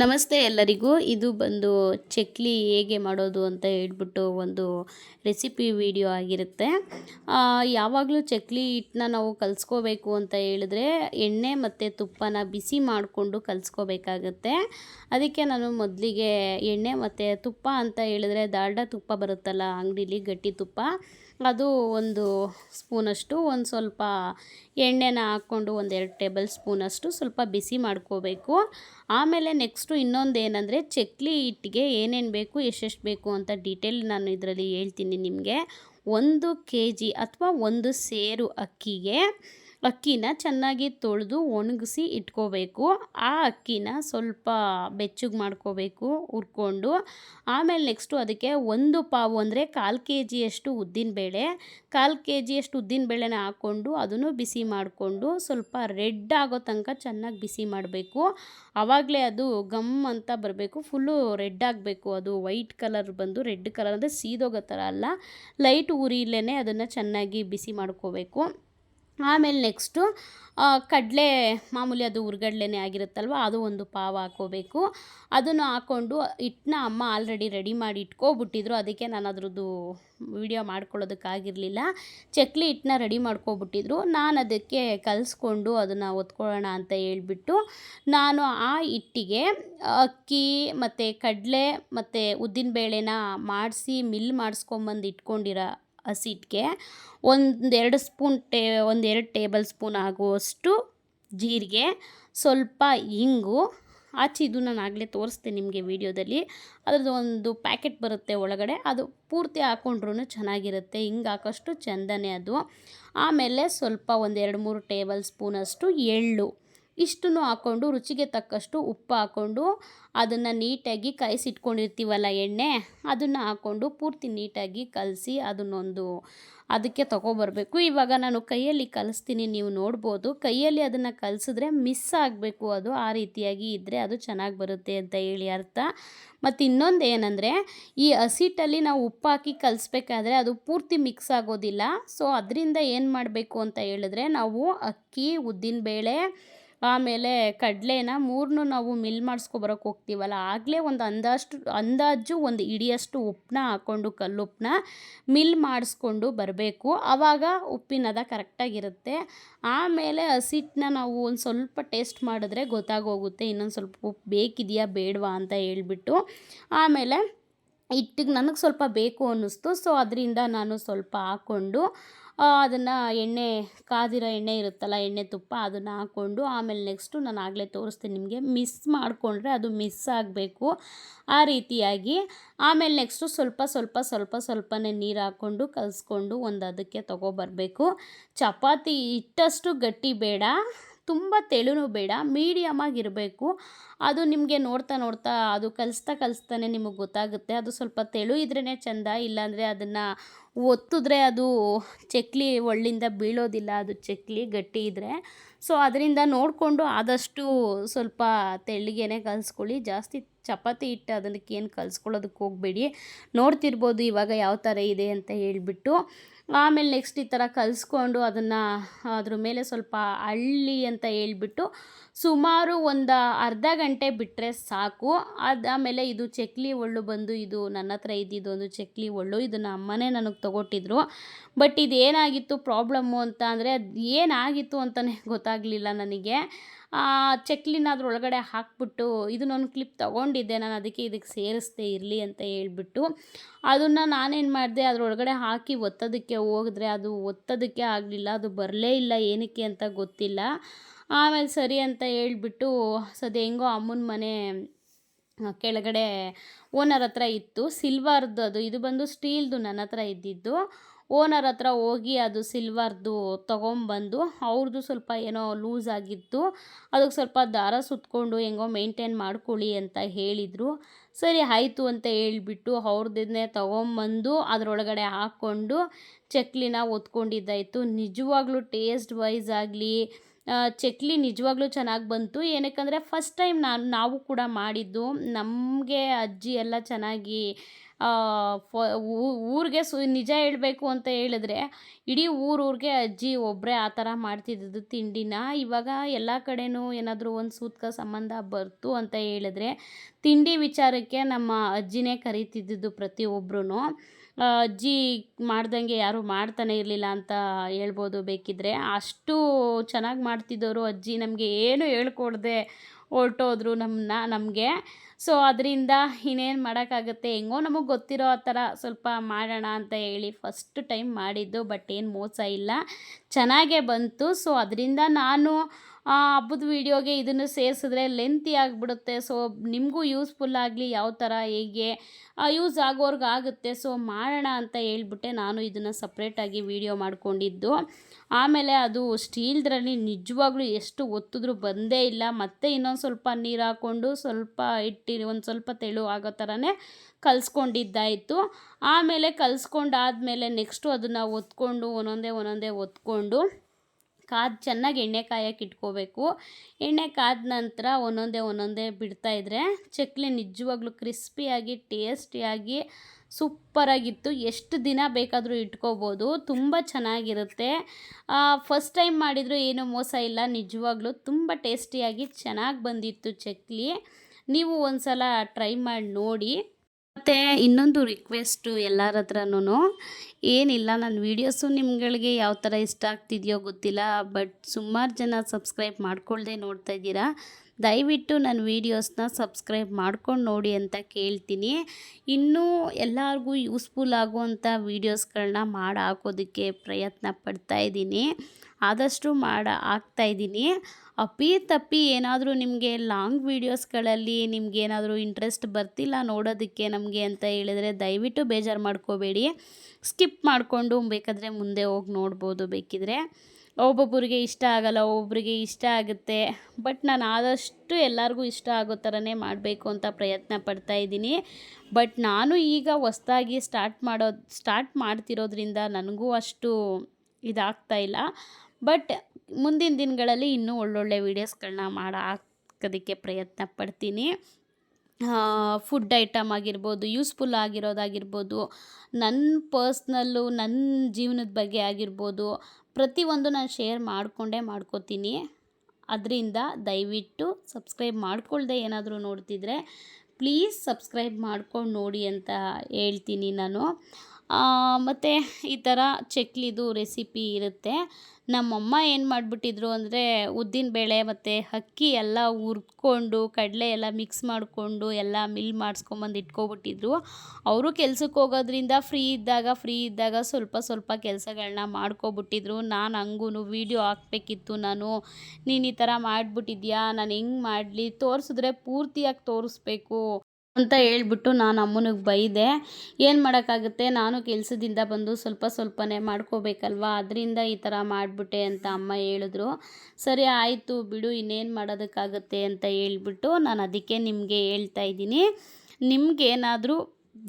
ನಮಸ್ತೆ ಎಲ್ಲರಿಗೂ. ಇದು ಬಂದು ಚಕ್ಲಿ ಹೇಗೆ ಮಾಡೋದು ಅಂತ ಹೇಳ್ಬಿಟ್ಟು ಒಂದು ರೆಸಿಪಿ ವಿಡಿಯೋ ಆಗಿರುತ್ತೆ. ಯಾವಾಗಲೂ ಚಕ್ಲಿ ಹಿಟ್ಟನ್ನ ನಾವು ಕಲಿಸ್ಕೋಬೇಕು ಅಂತ ಹೇಳಿದ್ರೆ ಎಣ್ಣೆ ಮತ್ತು ತುಪ್ಪನ ಬಿಸಿ ಮಾಡಿಕೊಂಡು ಕಲಿಸ್ಕೋಬೇಕಾಗತ್ತೆ. ಅದಕ್ಕೆ ನಾನು ಮೊದಲಿಗೆ ಎಣ್ಣೆ ಮತ್ತು ತುಪ್ಪ ಅಂತ ಹೇಳಿದ್ರೆ ದಾಲ್ಡ ತುಪ್ಪ ಬರುತ್ತಲ್ಲ, ಅಂಗಡೀಲಿ ಗಟ್ಟಿ ತುಪ್ಪ. ಅದು ಒಂದು ಸ್ಪೂನಷ್ಟು, ಒಂದು ಸ್ವಲ್ಪ ಎಣ್ಣೆನ ಹಾಕ್ಕೊಂಡು ಒಂದೆರಡು ಟೇಬಲ್ ಸ್ಪೂನಷ್ಟು ಸ್ವಲ್ಪ ಬಿಸಿ ಮಾಡ್ಕೋಬೇಕು. ಆಮೇಲೆ ನೆಕ್ಸ್ಟು ಇನ್ನೊಂದು ಏನಂದರೆ ಚಕ್ಲಿ ಹಿಟ್ಟಿಗೆ ಏನೇನು ಬೇಕು, ಎಷ್ಟೆಷ್ಟು ಬೇಕು ಅಂತ ಡೀಟೇಲ್ ನಾನು ಇದರಲ್ಲಿ ಹೇಳ್ತೀನಿ ನಿಮಗೆ. ಒಂದು ಕೆ ಜಿ ಅಥವಾ ಒಂದು ಸೇರು ಅಕ್ಕಿಗೆ ಅಕ್ಕಿನ ಚೆನ್ನಾಗಿ ತೊಳೆದು ಒಣಗಿಸಿ ಇಟ್ಕೋಬೇಕು. ಆ ಅಕ್ಕಿನ ಸ್ವಲ್ಪ ಬೆಚ್ಚಗೆ ಮಾಡ್ಕೋಬೇಕು, ಹುರ್ಕೊಂಡು. ಆಮೇಲೆ ನೆಕ್ಸ್ಟು ಅದಕ್ಕೆ ಒಂದು ಪಾವು ಅಂದರೆ ಕಾಲು ಕೆ ಜಿಯಷ್ಟು ಉದ್ದಿನಬೇಳೆ ಕಾಲು ಕೆ ಜಿಯಷ್ಟು ಉದ್ದಿನಬೇಳೆನ ಹಾಕ್ಕೊಂಡು ಅದನ್ನು ಬಿಸಿ ಮಾಡಿಕೊಂಡು ಸ್ವಲ್ಪ ರೆಡ್ ಆಗೋ ತನಕ ಚೆನ್ನಾಗಿ ಬಿಸಿ ಮಾಡಬೇಕು. ಆವಾಗಲೇ ಅದು ಗಮ್ ಅಂತ ಬರಬೇಕು. ಫುಲ್ಲು ರೆಡ್ ಆಗಬೇಕು. ಅದು ವೈಟ್ ಕಲರ್ ಬಂದು ರೆಡ್ ಕಲರ್ ಅಂದರೆ ಸೀದೋಗೋ ಥರ ಅಲ್ಲ. ಲೈಟ್ ಉರಿಲೇ ಅದನ್ನು ಚೆನ್ನಾಗಿ ಬಿಸಿ ಮಾಡ್ಕೋಬೇಕು. ಆಮೇಲೆ ನೆಕ್ಸ್ಟು ಕಡಲೆ ಮಾಮೂಲಿ ಅದು ಹುರ್ಗಡ್ಲೆನೇ ಆಗಿರುತ್ತಲ್ವ, ಅದು ಒಂದು ಪಾವು ಹಾಕ್ಕೋಬೇಕು ಅದನ್ನು ಹಾಕ್ಕೊಂಡು ಹಿಟ್ಟನ್ನ ಅಮ್ಮ ಆಲ್ರೆಡಿ ರೆಡಿ ಮಾಡಿ ಇಟ್ಕೊಬಿಟ್ಟಿದ್ರು. ಅದಕ್ಕೆ ನಾನು ಅದರದ್ದು ವಿಡಿಯೋ ಮಾಡ್ಕೊಳ್ಳೋದಕ್ಕಾಗಿರಲಿಲ್ಲ ಚಕ್ಲಿ ಹಿಟ್ಟನ್ನ ರೆಡಿ ಮಾಡ್ಕೊಬಿಟ್ಟಿದ್ರು. ನಾನು ಅದಕ್ಕೆ ಕಲಿಸ್ಕೊಂಡು ಅದನ್ನು ಒತ್ಕೊಳ್ಳೋಣ ಅಂತ ಹೇಳ್ಬಿಟ್ಟು, ನಾನು ಆ ಹಿಟ್ಟಿಗೆ ಅಕ್ಕಿ ಮತ್ತು ಕಡಲೆ ಮತ್ತು ಉದ್ದಿನಬೇಳೆನ ಮಾಡಿಸಿ, ಮಿಲ್ ಮಾಡಿಸ್ಕೊಂಬಂದು ಇಟ್ಕೊಂಡಿರೋ ಹಸಿಟ್ಟಿಗೆ ಒಂದೆರಡು ಸ್ಪೂನ್ ಟೇ, ಒಂದೆರಡು ಟೇಬಲ್ ಸ್ಪೂನ್ ಆಗುವಷ್ಟು ಜೀರಿಗೆ, ಸ್ವಲ್ಪ ಇಂಗು ಆಚೆ ಇದು ನಾನು ಆಗಲೇ ತೋರಿಸ್ದೆ ನಿಮಗೆ ವೀಡಿಯೋದಲ್ಲಿ. ಅದ್ರದ್ದು ಒಂದು ಪ್ಯಾಕೆಟ್ ಬರುತ್ತೆ ಒಳಗಡೆ, ಅದು ಪೂರ್ತಿ ಹಾಕ್ಕೊಂಡ್ರೂ ಚೆನ್ನಾಗಿರುತ್ತೆ ಹಿಂಗೆ ಹಾಕೋಷ್ಟು ಚೆಂದನೇ ಅದು. ಆಮೇಲೆ ಸ್ವಲ್ಪ ಒಂದೆರಡು ಮೂರು ಟೇಬಲ್ ಸ್ಪೂನಷ್ಟು ಎಳ್ಳು. ಇಷ್ಟನ್ನು ಹಾಕ್ಕೊಂಡು ರುಚಿಗೆ ತಕ್ಕಷ್ಟು ಉಪ್ಪು ಹಾಕ್ಕೊಂಡು ಅದನ್ನು ನೀಟಾಗಿ ಕಾಯಿಸಿಟ್ಕೊಂಡಿರ್ತೀವಲ್ಲ ಎಣ್ಣೆ, ಅದನ್ನು ಹಾಕ್ಕೊಂಡು ಪೂರ್ತಿ ನೀಟಾಗಿ ಕಲಸಿ ಅದನ್ನೊಂದು ಅದಕ್ಕೆ ತೊಗೊಬರ್ಬೇಕು. ಇವಾಗ ನಾನು ಕೈಯಲ್ಲಿ ಕಲಿಸ್ತೀನಿ, ನೀವು ನೋಡ್ಬೋದು. ಕೈಯಲ್ಲಿ ಅದನ್ನು ಕಲಿಸಿದ್ರೆ ಮಿಸ್ ಆಗಬೇಕು. ಅದು ಆ ರೀತಿಯಾಗಿ ಇದ್ದರೆ ಅದು ಚೆನ್ನಾಗಿ ಬರುತ್ತೆ ಅಂತ ಹೇಳಿ ಅರ್ಥ. ಮತ್ತು ಇನ್ನೊಂದು ಏನಂದರೆ, ಈ ಹಸಿಟ್ಟಲ್ಲಿ ನಾವು ಉಪ್ಪು ಹಾಕಿ ಕಲಿಸ್ಬೇಕಾದ್ರೆ ಅದು ಪೂರ್ತಿ ಮಿಕ್ಸ್ ಆಗೋದಿಲ್ಲ. ಸೊ, ಅದರಿಂದ ಏನು ಮಾಡಬೇಕು ಅಂತ ಹೇಳಿದ್ರೆ, ನಾವು ಅಕ್ಕಿ, ಉದ್ದಿನಬೇಳೆ ಆಮೇಲೆ ಕಡಲೆನ ಮೂರನ್ನೂ ನಾವು ಮಿಲ್ ಮಾಡಿಸ್ಕೊಬರೋಕೆ ಹೋಗ್ತೀವಲ್ಲ, ಆಗಲೇ ಒಂದು ಅಂದಾಜು ಅಂದಾಜು ಒಂದು ಇಡಿಯಷ್ಟು ಉಪ್ಪನ್ನ ಹಾಕ್ಕೊಂಡು ಕಲ್ಲುಪ್ಪನ್ನ ಮಿಲ್ ಮಾಡಿಸ್ಕೊಂಡು ಬರಬೇಕು. ಆವಾಗ ಉಪ್ಪಿನದ ಕರೆಕ್ಟಾಗಿರುತ್ತೆ. ಆಮೇಲೆ ಹಸಿಟ್ಟನ್ನ ನಾವು ಒಂದು ಸ್ವಲ್ಪ ಟೇಸ್ಟ್ ಮಾಡಿದ್ರೆ ಗೊತ್ತಾಗೋಗುತ್ತೆ, ಇನ್ನೊಂದು ಸ್ವಲ್ಪ ಉಪ್ಪು ಬೇಕಿದೆಯಾ ಬೇಡವಾ ಅಂತ ಹೇಳ್ಬಿಟ್ಟು. ಆಮೇಲೆ ಹಿಟ್ಟಿಗೆ ನನಗೆ ಸ್ವಲ್ಪ ಬೇಕು ಅನ್ನಿಸ್ತು, ಸೊ ಅದರಿಂದ ನಾನು ಸ್ವಲ್ಪ ಹಾಕ್ಕೊಂಡು ಅದನ್ನು ಎಣ್ಣೆ, ಕಾದಿರೋ ಎಣ್ಣೆ ಇರುತ್ತಲ್ಲ, ಎಣ್ಣೆ ತುಪ್ಪ ಅದನ್ನು ಹಾಕ್ಕೊಂಡು ಆಮೇಲೆ ನೆಕ್ಸ್ಟು ನಾನು ಆಗಲೇ ತೋರಿಸ್ತೀನಿ ನಿಮಗೆ. ಮಿಸ್ ಮಾಡಿಕೊಂಡ್ರೆ ಅದು ಮಿಸ್ ಆಗಬೇಕು. ಆ ರೀತಿಯಾಗಿ ಆಮೇಲೆ ನೆಕ್ಸ್ಟು ಸ್ವಲ್ಪ ಸ್ವಲ್ಪ ಸ್ವಲ್ಪ, ಸ್ವಲ್ಪನೇ ನೀರು ಹಾಕ್ಕೊಂಡು ಕಲಿಸ್ಕೊಂಡು ಒಂದು ಅದಕ್ಕೆ ತೊಗೊಬರ್ಬೇಕು. ಚಪಾತಿ ಇಟ್ಟಷ್ಟು ಗಟ್ಟಿ ಬೇಡ, ತುಂಬ ತೆಳುನೂ ಬೇಡ ಮೀಡಿಯಮಾಗಿರಬೇಕು ಅದು ನಿಮಗೆ ನೋಡ್ತಾ ನೋಡ್ತಾ, ಅದು ಕಲಿಸ್ತಾ ಕಲಿಸ್ತಾನೆ ನಿಮಗೆ ಗೊತ್ತಾಗುತ್ತೆ. ಅದು ಸ್ವಲ್ಪ ತೆಳು ಇದ್ರೇ ಚೆಂದ, ಇಲ್ಲಾಂದರೆ ಅದನ್ನು ಒತ್ತಿದ್ರೆ ಅದು ಚಕ್ಲಿ ಒಳ್ಳಿಂದ ಬೀಳೋದಿಲ್ಲ, ಅದು ಚಕ್ಲಿ ಗಟ್ಟಿ ಇದ್ದರೆ ಸೊ ಅದರಿಂದ ನೋಡಿಕೊಂಡು ಆದಷ್ಟು ಸ್ವಲ್ಪ ತೆಳ್ಳಿಗೆನೆ ಕಲಿಸ್ಕೊಳ್ಳಿ. ಜಾಸ್ತಿ ಚಪಾತಿ ಹಿಟ್ಟು ಏನು ಕಲಿಸ್ಕೊಳ್ಳೋದಕ್ಕೆ ಹೋಗಬೇಡಿ. ನೋಡ್ತಿರ್ಬೋದು ಇವಾಗ ಯಾವ ಥರ ಇದೆ ಅಂತ ಹೇಳಿಬಿಟ್ಟು. ಆಮೇಲೆ ನೆಕ್ಸ್ಟ್ ಈ ಥರ ಕಲಿಸ್ಕೊಂಡು ಅದನ್ನು ಅದ್ರ ಮೇಲೆ ಸ್ವಲ್ಪ ಅಳ್ಳಿ ಅಂತ ಹೇಳಿಬಿಟ್ಟು ಸುಮಾರು ಒಂದು ಅರ್ಧ ಗಂಟೆ ಬಿಟ್ಟರೆ ಸಾಕು. ಅದಾದಮೇಲೆ ಇದು ಚಕ್ಲಿ ಒಳ್ಳು ಬಂದು, ಇದು ನನ್ನ ಹತ್ರ ಇದ್ದಿದ್ದು ಒಂದು ಚಕ್ಲಿ ಒಳ್ಳು ಇದನ್ನು ಅಮ್ಮನೇ ನನಗೆ ತೊಗೊಟ್ಟಿದ್ರು. ಬಟ್ ಇದೇನಾಗಿತ್ತು ಪ್ರಾಬ್ಲಮ್ಮು ಅಂತ ಅಂದರೆ ಅದು ಏನಾಗಿತ್ತು ಅಂತಲೇ ಗೊತ್ತಾಗಲಿಲ್ಲ ನನಗೆ. ಚಕ್ಲಿನ ಅದರೊಳಗಡೆ ಹಾಕ್ಬಿಟ್ಟು ಇದನ್ನೊಂದು ಕ್ಲಿಪ್ ತೊಗೊಂಡಿದ್ದೆ. ನಾನು ಅದಕ್ಕೆ ಇದಕ್ಕೆ ಸೇರಿಸ್ದೆ ಇರಲಿ ಅಂತ ಹೇಳ್ಬಿಟ್ಟು ಅದನ್ನು ನಾನೇನು ಮಾಡಿದೆ ಅದರೊಳಗಡೆ ಹಾಕಿ ಒತ್ತೋದಕ್ಕೆ ಹೋಗಿದ್ರೆ ಅದು ಒತ್ತೋದಕ್ಕೆ ಆಗಲಿಲ್ಲ, ಅದು ಬರಲೇ ಇಲ್ಲ ಏನಕ್ಕೆ ಅಂತ ಗೊತ್ತಿಲ್ಲ. ಆಮೇಲೆ ಸರಿ ಅಂತ ಹೇಳ್ಬಿಟ್ಟು ಸದ್ಯ ಹೆಂಗೋ ಅಮ್ಮನ ಮನೆ ಕೆಳಗಡೆ ಓನರ್ ಹತ್ರ ಇತ್ತು. ಸಿಲ್ವರ್ದು ಅದು. ಇದು ಬಂದು ಸ್ಟೀಲ್ದು ನನ್ನ ಹತ್ರ ಇದ್ದಿದ್ದು. ಓನರ್ ಹತ್ರ ಹೋಗಿ ಅದು ಸಿಲ್ವರ್ದು ತೊಗೊಂಬಂದು ಅವ್ರದ್ದು ಸ್ವಲ್ಪ ಏನೋ ಲೂಸ್ ಆಗಿತ್ತು. ಅದಕ್ಕೆ ಸ್ವಲ್ಪ ದಾರ ಸುತ್ತಕೊಂಡು ಹೆಂಗೋ ಮೇಂಟೈನ್ ಮಾಡ್ಕೊಳ್ಳಿ ಅಂತ ಹೇಳಿದರು. ಸರಿ, ಆಯಿತು ಅಂತ ಹೇಳಿಬಿಟ್ಟು ಅವ್ರದನ್ನೇ ತೊಗೊಂಬಂದು ಅದರೊಳಗಡೆ ಹಾಕ್ಕೊಂಡು ಚಕ್ಲಿನ ಒತ್ಕೊಂಡಿದ್ದಾಯಿತು ನಿಜವಾಗ್ಲೂ ಟೇಸ್ಟ್ ವೈಸ್ ಆಗಲಿ ಆ, ಚಕ್ಲಿ ನಿಜವಾಗ್ಲೂ ಚೆನ್ನಾಗಿ ಬಂತು. ಏನಕ್ಕಂದರೆ ಫಸ್ಟ್ ಟೈಮ್ ನಾನು ನಾವು ಕೂಡ ಮಾಡಿದ್ದು ನಮಗೆ ಅಜ್ಜಿ ಎಲ್ಲ ಚೆನ್ನಾಗಿ ಫ ಊರಿಗೆ ಸು ನಿಜ ಹೇಳಬೇಕು ಅಂತ ಹೇಳಿದ್ರೆ ಇಡೀ ಊರೂರಿಗೆ ಅಜ್ಜಿ ಒಬ್ಬರೇ ಆ ಥರ ಮಾಡ್ತಿದ್ದದ್ದು ತಿಂಡಿನ. ಇವಾಗ ಎಲ್ಲ ಕಡೆಯೂ ಏನಾದರೂ ಒಂದು ಸೂತ್ಕ ಸಂಬಂಧ ಬರ್ತು ಅಂತ ಹೇಳಿದ್ರೆ ತಿಂಡಿ ವಿಚಾರಕ್ಕೆ ನಮ್ಮ ಅಜ್ಜಿನೇ ಕರಿತಿದ್ದಿದ್ದು ಪ್ರತಿಯೊಬ್ಬರೂ ಅಜ್ಜಿ ಮಾಡ್ದಂಗೆ ಯಾರೂ ಮಾಡ್ತಾನೆ ಇರಲಿಲ್ಲ ಅಂತ ಹೇಳ್ಬೋದು ಬೇಕಿದ್ರೆ. ಅಷ್ಟು ಚೆನ್ನಾಗಿ ಮಾಡ್ತಿದ್ದವರು ಅಜ್ಜಿ ನಮಗೆ ಏನು ಹೇಳ್ಕೊಡ್ದೆ ಹೊರ್ಟೋದ್ರು ನಮ್ಮನ್ನ ನಮಗೆ. ಸೊ ಅದರಿಂದ ಇನ್ನೇನು ಮಾಡೋಕ್ಕಾಗುತ್ತೆ ಹೆಂಗೋ ನಮಗೆ ಗೊತ್ತಿರೋ ಆ ಥರ ಸ್ವಲ್ಪ ಮಾಡೋಣ ಅಂತ ಹೇಳಿ ಫಸ್ಟ್ ಟೈಮ್ ಮಾಡಿದ್ದು ಬಟ್ ಏನು ಮೋಸ ಇಲ್ಲ. ಚೆನ್ನಾಗೇ ಬಂತು. ಸೊ ಅದರಿಂದ ನಾನು ಹಬ್ಬದ ವೀಡಿಯೋಗೆ ಇದನ್ನು ಸೇರಿಸಿದ್ರೆ ಲೆಂತಿ ಆಗಿಬಿಡುತ್ತೆ. ಸೊ ನಿಮಗೂ ಯೂಸ್ಫುಲ್ ಆಗಲಿ, ಯಾವ ಥರ, ಹೇಗೆ ಯೂಸ್ ಆಗೋರ್ಗೆ ಆಗುತ್ತೆ. ಸೊ ಮಾಡೋಣ ಅಂತ ಹೇಳ್ಬಿಟ್ಟೆ ನಾನು ಇದನ್ನು ಸಪ್ರೇಟಾಗಿ ವೀಡಿಯೋ ಮಾಡಿಕೊಂಡಿದ್ದು. ಆಮೇಲೆ ಅದು ಸ್ಟೀಲ್ದ್ರಲ್ಲಿ ನಿಜವಾಗ್ಲೂ ಎಷ್ಟು ಒತ್ತಿದ್ರೂ ಬಂದೇ ಇಲ್ಲ. ಮತ್ತೆ ಇನ್ನೊಂದು ಸ್ವಲ್ಪ ನೀರು ಹಾಕ್ಕೊಂಡು ಸ್ವಲ್ಪ ಇಟ್ಟಿ ಒಂದು ಸ್ವಲ್ಪ ತೆಳು ಆಗೋ ಥರನೇ ಕಲಿಸ್ಕೊಂಡಿದ್ದಾಯಿತು. ಆಮೇಲೆ ಕಲಿಸ್ಕೊಂಡಾದ್ಮೇಲೆ ನೆಕ್ಸ್ಟು ಅದನ್ನು ಒತ್ಕೊಂಡು, ಒಂದೊಂದೇ ಒಂದೊಂದೇ ಒತ್ಕೊಂಡು ಕಾದು ಚೆನ್ನಾಗಿ ಎಣ್ಣೆ ಕಾಯಕ್ಕೆ ಇಟ್ಕೋಬೇಕು. ಎಣ್ಣೆ ಕಾದ ನಂತರ ಒಂದೊಂದೇ ಒಂದೊಂದೇ ಬಿಡ್ತಾಯಿದ್ರೆ ಚಕ್ಲಿ ನಿಜವಾಗ್ಲೂ ಕ್ರಿಸ್ಪಿಯಾಗಿ ಟೇಸ್ಟಿಯಾಗಿ ಸೂಪರಾಗಿತ್ತು ಎಷ್ಟು ದಿನ ಬೇಕಾದರೂ ಇಟ್ಕೋಬೋದು. ತುಂಬ ಚೆನ್ನಾಗಿರುತ್ತೆ. ಫಸ್ಟ್ ಟೈಮ್ ಮಾಡಿದರೂ ಏನೂ ಮೋಸ ಇಲ್ಲ. ನಿಜವಾಗ್ಲೂ ತುಂಬ ಟೇಸ್ಟಿಯಾಗಿ ಚೆನ್ನಾಗಿ ಬಂದಿತ್ತು ಚಕ್ಲಿ. ನೀವು ಒಂದು ಸಲ ಟ್ರೈ ಮಾಡಿ ನೋಡಿ. ಮತ್ತು ಇನ್ನೊಂದು ರಿಕ್ವೆಸ್ಟು ಎಲ್ಲರ ಹತ್ರನೂ ಏನಿಲ್ಲ ನನ್ನ ವೀಡಿಯೋಸು ನಿಮ್ಗಳಿಗೆ ಯಾವ ಥರ ಇಷ್ಟ ಆಗ್ತಿದೆಯೋ ಗೊತ್ತಿಲ್ಲ ಬಟ್ ಸುಮಾರು ಜನ ಸಬ್ಸ್ಕ್ರೈಬ್ ಮಾಡ್ಕೊಳ್ಳದೆ ನೋಡ್ತಾ ಇದ್ದೀರಾ. ದಯವಿಟ್ಟು ನನ್ನ ವೀಡಿಯೋಸ್ನ ಸಬ್ಸ್ಕ್ರೈಬ್ ಮಾಡ್ಕೊಂಡು ನೋಡಿ ಅಂತ ಕೇಳ್ತೀನಿ. ಇನ್ನೂ ಎಲ್ಲರಿಗೂ ಯೂಸ್ಫುಲ್ ಆಗುವಂಥ ವೀಡಿಯೋಸ್ಗಳನ್ನ ಮಾಡಿ ಹಾಕೋದಕ್ಕೆ ಪ್ರಯತ್ನ ಪಡ್ತಾ ಇದ್ದೀನಿ. ಆದಷ್ಟು ಮಾಡ ಹಾಕ್ತಾಯಿದ್ದೀನಿ ಅಪ್ಪಿ ತಪ್ಪಿ ಏನಾದರೂ ನಿಮಗೆ ಲಾಂಗ್ ವೀಡಿಯೋಸ್ಗಳಲ್ಲಿ ನಿಮ್ಗೆ ಏನಾದರೂ ಇಂಟ್ರೆಸ್ಟ್ ಬರ್ತಿಲ್ಲ ನೋಡೋದಕ್ಕೆ ನಮಗೆ ಅಂತ ಹೇಳಿದರೆ ದಯವಿಟ್ಟು ಬೇಜಾರು ಮಾಡ್ಕೋಬೇಡಿ. ಸ್ಕಿಪ್ ಮಾಡಿಕೊಂಡು ಬೇಕಾದರೆ ಮುಂದೆ ಹೋಗಿ ನೋಡ್ಬೋದು ಬೇಕಿದ್ರೆ. ಒಬ್ಬೊಬ್ಬರಿಗೆ ಇಷ್ಟ ಆಗಲ್ಲ, ಒಬ್ಬೊಬ್ಬರಿಗೆ ಇಷ್ಟ ಆಗುತ್ತೆ. ಬಟ್ ನಾನು ಆದಷ್ಟು ಎಲ್ಲರಿಗೂ ಇಷ್ಟ ಆಗೋ ಥರನೇ ಮಾಡಬೇಕು ಅಂತ ಪ್ರಯತ್ನ ಪಡ್ತಾ ಇದ್ದೀನಿ. ಬಟ್ ನಾನು ಈಗ ಹೊಸ್ದಾಗಿ ಸ್ಟಾರ್ಟ್ ಮಾಡೋದು ಸ್ಟಾರ್ಟ್ ಮಾಡ್ತಿರೋದ್ರಿಂದ ನನಗೂ ಅಷ್ಟು ಇದಾಗ್ತಾ ಇಲ್ಲ. ಬಟ್ ಮುಂದಿನ ದಿನಗಳಲ್ಲಿ ಇನ್ನೂ ಒಳ್ಳೊಳ್ಳೆ ವೀಡಿಯೋಸ್ಗಳನ್ನ ಮಾಡಿ, ಹಾಕೋದಕ್ಕೆ ಪ್ರಯತ್ನ ಪಡ್ತೀನಿ. ಫುಡ್ ಐಟಮ್ ಆಗಿರ್ಬೋದು ಯೂಸ್ಫುಲ್ ಆಗಿರೋದಾಗಿರ್ಬೋದು ನನ್ನ ಪರ್ಸ್ನಲ್ಲು ನನ್ನ ಜೀವನದ ಬಗ್ಗೆ ಆಗಿರ್ಬೋದು ಪ್ರತಿಯೊಂದು ನಾನು ಶೇರ್ ಮಾಡಿಕೊಂಡೇ ಮಾಡ್ಕೋತೀನಿ. ಅದರಿಂದ ದಯವಿಟ್ಟು ಸಬ್ಸ್ಕ್ರೈಬ್ ಮಾಡ್ಕೊಳ್ಳದೆ ಏನಾದರೂ ನೋಡ್ತಿದ್ರೆ, ಪ್ಲೀಸ್ ಸಬ್ಸ್ಕ್ರೈಬ್ ಮಾಡ್ಕೊಂಡು ನೋಡಿ ಅಂತ ಹೇಳ್ತೀನಿ ನಾನು. ಮತ್ತು ಈ ಥರ ಚಕ್ಲಿದು ರೆಸಿಪಿ ಇರುತ್ತೆ. ನಮ್ಮಮ್ಮ ಏನು ಮಾಡಿಬಿಟ್ಟಿದ್ರು ಅಂದರೆ ಉದ್ದಿನಬೇಳೆ ಮತ್ತು ಅಕ್ಕಿ ಎಲ್ಲ ಹುರ್ಕೊಂಡು, ಕಡಲೆ ಎಲ್ಲ ಮಿಕ್ಸ್ ಮಾಡಿಕೊಂಡು, ಎಲ್ಲ ಮಿಲ್ ಮಾಡಿಸ್ಕೊಂಬಂದು ಇಟ್ಕೊಬಿಟ್ಟಿದ್ರು. ಅವರು ಕೆಲ್ಸಕ್ಕೆ ಹೋಗೋದ್ರಿಂದ ಫ್ರೀ ಇದ್ದಾಗ ಫ್ರೀ ಇದ್ದಾಗ ಸ್ವಲ್ಪ ಸ್ವಲ್ಪ ಕೆಲಸಗಳನ್ನ ಮಾಡ್ಕೊಬಿಟ್ಟಿದ್ರು. ನಾನು ಹಂಗೂ ವೀಡಿಯೋ ಹಾಕ್ಬೇಕಿತ್ತು ನಾನು. ನೀನು ಈ ಥರ ಮಾಡಿಬಿಟ್ಟಿದ್ಯಾ? ನಾನು ಹೆಂಗೆ ಮಾಡಲಿ? ತೋರಿಸಿದ್ರೆ ಪೂರ್ತಿಯಾಗಿ ತೋರಿಸ್ಬೇಕು. ಅಂತ ಹೇಳ್ಬಿಟ್ಟು ನಾನು ಅಮ್ಮನಿಗೆ ಬೈದೆ. ಏನು ಮಾಡೋಕ್ಕಾಗುತ್ತೆ? ನಾನು ಕೆಲಸದಿಂದ ಬಂದು ಸ್ವಲ್ಪ ಸ್ವಲ್ಪನೇ ಮಾಡ್ಕೋಬೇಕಲ್ವಾ? ಅದರಿಂದ ಈ ಥರ ಮಾಡಿಬಿಟ್ಟೆ ಅಂತ ಅಮ್ಮ ಹೇಳಿದ್ರು. ಸರಿ, ಆಯಿತು ಬಿಡು, ಇನ್ನೇನು ಮಾಡೋದಕ್ಕಾಗುತ್ತೆ ಅಂತ ಹೇಳ್ಬಿಟ್ಟು ನಾನು ಅದಕ್ಕೆ ನಿಮಗೆ ಹೇಳ್ತಾ ಇದ್ದೀನಿ. ನಿಮಗೇನಾದರೂ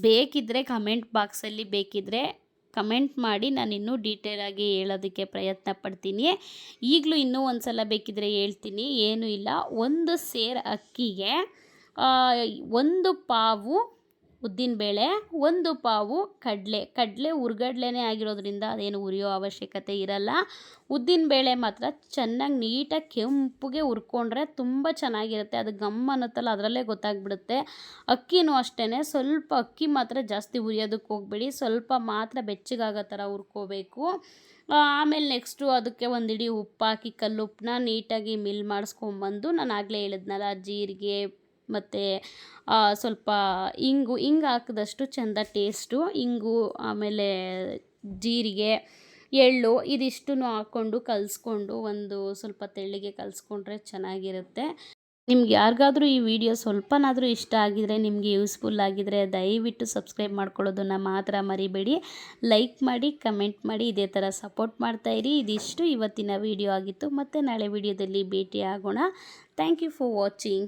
ಬೇಕಿದ್ದರೆ ಕಮೆಂಟ್ ಬಾಕ್ಸಲ್ಲಿ ಬೇಕಿದ್ದರೆ ಕಮೆಂಟ್ ಮಾಡಿ, ನಾನು ಇನ್ನೂ ಡೀಟೇಲಾಗಿ ಹೇಳೋದಕ್ಕೆ ಪ್ರಯತ್ನ ಪಡ್ತೀನಿ. ಈಗಲೂ ಇನ್ನೂ ಒಂದು ಸಲ ಬೇಕಿದ್ದರೆ ಹೇಳ್ತೀನಿ. ಏನೂ ಇಲ್ಲ. ಒಂದು ಸೇರ್ ಅಕ್ಕಿಗೆ ಒಂದು ಪಾವು ಉದ್ದಿನಬೇಳೆ ಒಂದು ಪಾವು ಕಡಲೆ. ಕಡಲೆ ಹುರ್ಗಡ್ಲೆನೇ ಆಗಿರೋದ್ರಿಂದ ಅದೇನು ಉರಿಯೋ ಅವಶ್ಯಕತೆ ಇರಲ್ಲ. ಉದ್ದಿನಬೇಳೆ ಮಾತ್ರ ಚೆನ್ನಾಗಿ ನೀಟಾಗಿ ಕೆಂಪಗೆ ಹುರ್ಕೊಂಡ್ರೆ ತುಂಬ ಚೆನ್ನಾಗಿರುತ್ತೆ. ಅದು ಗಮ್ ಅನ್ನತ್ತಲ್ಲ, ಅದರಲ್ಲೇ ಗೊತ್ತಾಗ್ಬಿಡುತ್ತೆ. ಅಕ್ಕಿನೂ ಅಷ್ಟೇ ಸ್ವಲ್ಪ ಅಕ್ಕಿ ಮಾತ್ರ ಜಾಸ್ತಿ ಹುರಿಯೋದಕ್ಕೆ ಹೋಗ್ಬೇಡಿ. ಸ್ವಲ್ಪ ಮಾತ್ರ ಬೆಚ್ಚಗಾಗೋ ಥರ ಹುರ್ಕೋಬೇಕು ಆಮೇಲೆ ನೆಕ್ಸ್ಟು ಅದಕ್ಕೆ ಒಂದಿಡಿ ಉಪ್ಪು ಹಾಕಿ ಕಲ್ಲುಪ್ಪನ್ನ ನೀಟಾಗಿ ಮಿಲ್ ಮಾಡಿಸ್ಕೊಂಬಂದು ನಾನು ಆಗಲೇ ಹೇಳಿದ್ನಲ್ಲ, ಜೀರಿಗೆ ಮತ್ತು ಸ್ವಲ್ಪ ಇಂಗು ಇಂಗು ಹಾಕಿದಷ್ಟು ಚೆಂದ ಟೇಸ್ಟು ಇಂಗು, ಆಮೇಲೆ ಜೀರಿಗೆ, ಎಳ್ಳು ಇದಿಷ್ಟು ಹಾಕ್ಕೊಂಡು ಕಲಿಸ್ಕೊಂಡು ಒಂದು ಸ್ವಲ್ಪ ತೆಳ್ಳಗೆ ಕಲಿಸ್ಕೊಂಡ್ರೆ ಚೆನ್ನಾಗಿರುತ್ತೆ. ನಿಮ್ಗೆ ಯಾರಿಗಾದರೂ ಈ ವಿಡಿಯೋ ಸ್ವಲ್ಪನಾದರೂ ಇಷ್ಟ ಆಗಿದರೆ, ನಿಮಗೆ ಯೂಸ್ಫುಲ್ ಆಗಿದರೆ ದಯವಿಟ್ಟು ಸಬ್ಸ್ಕ್ರೈಬ್ ಮಾಡ್ಕೊಳ್ಳೋದನ್ನು ಮಾತ್ರ ಮರಿಬೇಡಿ. ಲೈಕ್ ಮಾಡಿ ಕಮೆಂಟ್ ಮಾಡಿ, ಇದೇ ಥರ ಸಪೋರ್ಟ್ ಮಾಡ್ತಾಯಿರಿ ಇದಿಷ್ಟು ಇವತ್ತಿನ ವಿಡಿಯೋ ಆಗಿತ್ತು. ಮತ್ತು ನಾಳೆ ವಿಡಿಯೋದಲ್ಲಿ ಭೇಟಿ ಆಗೋಣ ಥ್ಯಾಂಕ್ ಯು ಫಾರ್ ವಾಚಿಂಗ್